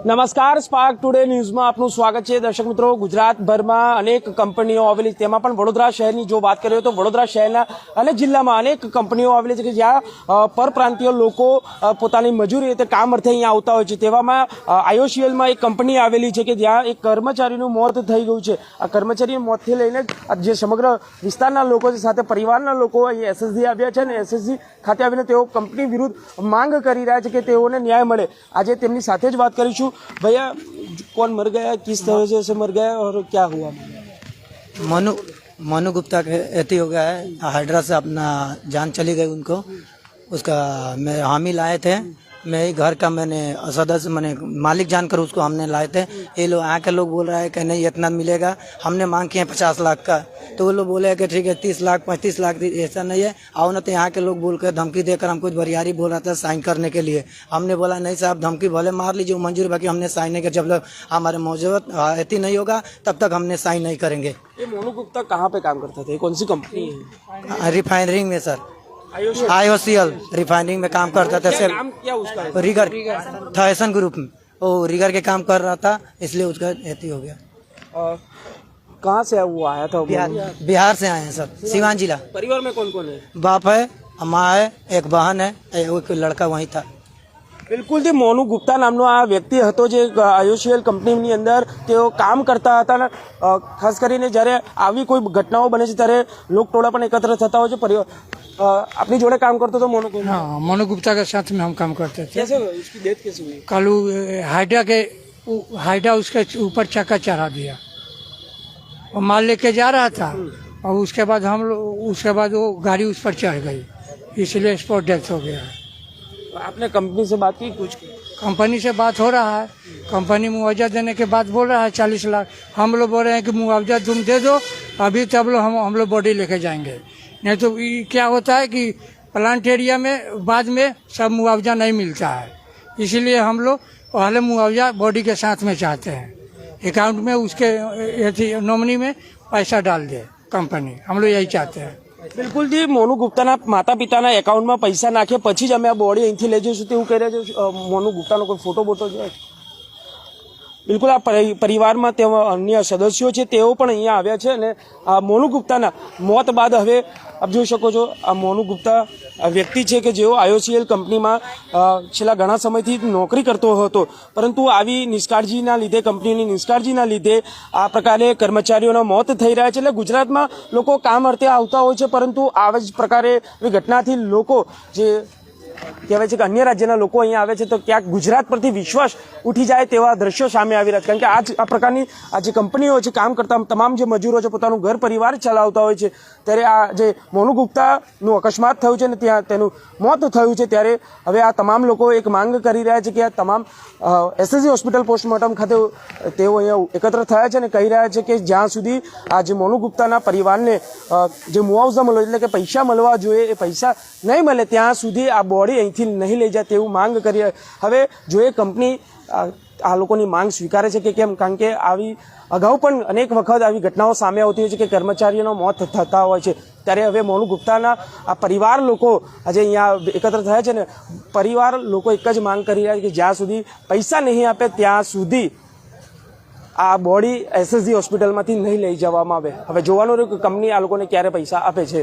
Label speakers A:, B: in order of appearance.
A: નમસ્કાર spark today ન્યૂઝમાં આપનું સ્વાગત છે. દર્શક મિત્રો, ગુજરાતભરમાં અનેક કંપનીઓ આવેલી તેમાં પણ વડોદરા શહેરની જો વાત કરીએ તો વડોદરા શહેરના અને જિલ્લામાં અનેક કંપનીઓ આવેલી છે કે જ્યાં પરપ્રાંતિય પરપ્રાંતીય લોકો પોતાની મજૂરી રીતે કામ અર્થે અહીંયા આવતા હોય છે. તેવામાં આઈઓસીએલમાં એક કંપની આવેલી છે કે જ્યાં એક કર્મચારીનું મોત થઈ ગયું છે. આ કર્મચારીના મોતથી લઈને જે સમગ્ર વિસ્તારના લોકો છે, સાથે પરિવારના લોકો અહીં એસએસજી આવ્યા છે અને એસએસજી ખાતે આવીને તેઓ કંપની વિરુદ્ધ માંગ કરી રહ્યા છે કે તેઓને ન્યાય મળે. આજે તેમની સાથે જ વાત કરીશું. हूँ भैया, कौन मर गया? किस तरह से मर गया और क्या हुआ?
B: मनु मनु गुप्ता के एती हो गया है। हाइड्रा से अपना जान चली गई उनको। उसका, मैं, हामी लाए थे। मैं ही घर का मैंने सदस्य मैंने मालिक जानकर उसको हमने लाए थे। ये लोग यहाँ के लोग बोल रहा है कि नहीं इतना मिलेगा। हमने मांग किए पचास लाख का। तो वो लोग बोले कि ठीक है तीस लाख पैंतीस लाख ऐसा नहीं है। आओ ना तो यहाँ के लोग बोल कर धमकी देकर हमको बरियारी बोल रहा था साइन करने के लिए। हमने बोला नहीं साहब धमकी भले मार लीजिए मंजूर बाकी हमने साइन नहीं कर जब तक हमारे मौजूद अति नहीं होगा तब तक हमने साइन नहीं करेंगे।
A: ये मोनू गुप्ता कहाँ पे काम करते थे? कौन सी कंपनी है?
B: रिफाइनरिंग में सर। आईओसीएल रिफाइनिंग में काम करता था सर रिगर। था फ़ैशन ग्रुप में। वो रिगर के काम कर रहा था इसलिए उसका एती हो गया।
A: और कहाँ से वो आया था
B: बिहार बिहार से आए हैं सर सिवान जिला।
A: परिवार में कौन कौन है?
B: बाप है माँ है एक बहन है एक लड़का वहीं था।
A: બિલકુલ જે મોનુ ગુપ્તા નામનો આ વ્યક્તિ હતો જે આયુષિયલ કંપનીની અંદર તેઓ કામ કરતા હતા અને અ, ખાસ કરીને જ્યારે આવી કોઈ ઘટનાઓ બને છે ત્યારે લોકટોળા પણ એકત્ર થતા હોય છે પરિવાર અ, આપની જોડે કામ કરતો હતો મોનુ ગુપ્તા
C: हाँ मनु गुप्ता के साथ में हम काम करते थे
A: कैसे उसकी डेथ कैसे हुई
C: कल वो, हाइड्रा के उ- हाइड्रा उसके ऊपर चक्का चढ़ा दिया वो माल लेके जा रहा था और उसके बाद हम लोग उसके बाद वो गाड़ी उस पर चढ़ गई इसलिए स्पॉट डेथ हो गया
A: आपने कंपनी से बात की, कुछ
C: कंपनी से बात हो रहा है। कंपनी मुआवजा देने के बाद बोल रहा है, चालीस लाख। हम लोग बोल रहे हैं कि मुआवजा तुम दे दो, अभी तब लोग हम हम लोग बॉडी लेके जाएँगे। नहीं तो क्या होता है कि प्लांट एरिया में, बाद में सब मुआवजा नहीं मिलता है। इसीलिए हम लोग पहले मुआवजा बॉडी के साथ में चाहते हैं। अकाउंट में उसके नॉमिनी में पैसा डाल दे कंपनी हम लोग यही चाहते हैं।
A: બિલકુલ જી, મોનુ ગુપ્તાના માતા પિતાના એકાઉન્ટમાં પૈસા નાખ્યા પછી જ અમે આ બોડી અહીંથી લઈ જઈશું તેવું કહી રહ્યા છે. મોનુ ગુપ્તાનો કોઈ ફોટો બોટો છે? બિલકુલ, આ પરિવારમાં તેમાં અન્ય સદસ્યો છે, તેઓ પણ અહીંયા આવ્યા છે અને આ મોનુ ગુપ્તાના મોત બાદ હવે આપ જોઈ શકો છો, આ મોનુ ગુપ્તા વ્યક્તિ છે કે જેઓ આઈઓસીએલ કંપનીમાં છેલ્લા ઘણા સમયથી નોકરી કરતો હતો. પરંતુ આવી નિષ્કાળજીના લીધે, કંપનીની નિષ્કાળજીના લીધે આ પ્રકારે કર્મચારીઓના મોત થઈ રહ્યા છે. એટલે ગુજરાતમાં લોકો કામ અર્થે આવતા હોય છે, પરંતુ આવા જ પ્રકારે એવી ઘટનાથી લોકો જે કહેવાય છે કે અન્ય રાજ્યના લોકો અહીંયા આવે છે તો ક્યાંક ગુજરાત પરથી વિશ્વાસ ઉઠી જાય તેવા દ્રશ્યો સામે આવી રહ્યા છે. કારણ કે આ આ પ્રકારની આ જે કંપનીઓ છે, કામ કરતા તમામ જે મજૂરો છે, પોતાનું ઘર પરિવાર ચલાવતા હોય છે. ત્યારે આ જે મોનુ ગુપ્તાનું અકસ્માત થયું છે ને ત્યાં તેનું મોત થયું છે, ત્યારે હવે આ તમામ લોકો એક માંગ કરી રહ્યા છે કે આ તમામ એસએસજી હોસ્પિટલ પોસ્ટમોર્ટમ ખાતે તેઓ અહીંયા એકત્ર થયા છે અને કહી રહ્યા છે કે જ્યાં સુધી આ જે મોનુ ગુપ્તાના પરિવારને જે મુઆવઝા મળ્યો એટલે કે પૈસા મળવા જોઈએ, એ પૈસા નહીં મળે, ત્યાં સુધી આ બોડી અહીંથી નહીં લઈ જાય તેવું માંગ કરી હવે જો એ કંપની આ લોકોની માંગ સ્વીકારે છે કે કેમ? કારણ કે આવી અગાઉ પણ અનેક વખત આવી ઘટનાઓ સામે આવતી હોય છે કે કર્મચારીઓનો મોત થતા હોય છે. ત્યારે હવે મોનુ ગુપ્તાના આ પરિવાર લોકો આજે અહીંયા એકત્ર થયા છે ને, પરિવાર લોકો એક જ માંગ કરી રહ્યા છે કે જ્યાં સુધી પૈસા નહીં આપે ત્યાં સુધી આ બોડી એસએસજી હોસ્પિટલમાંથી નહીં લઈ જવામાં આવે. હવે જોવાનું રહ્યું કે કંપની આ લોકોને ક્યારે પૈસા આપે છે.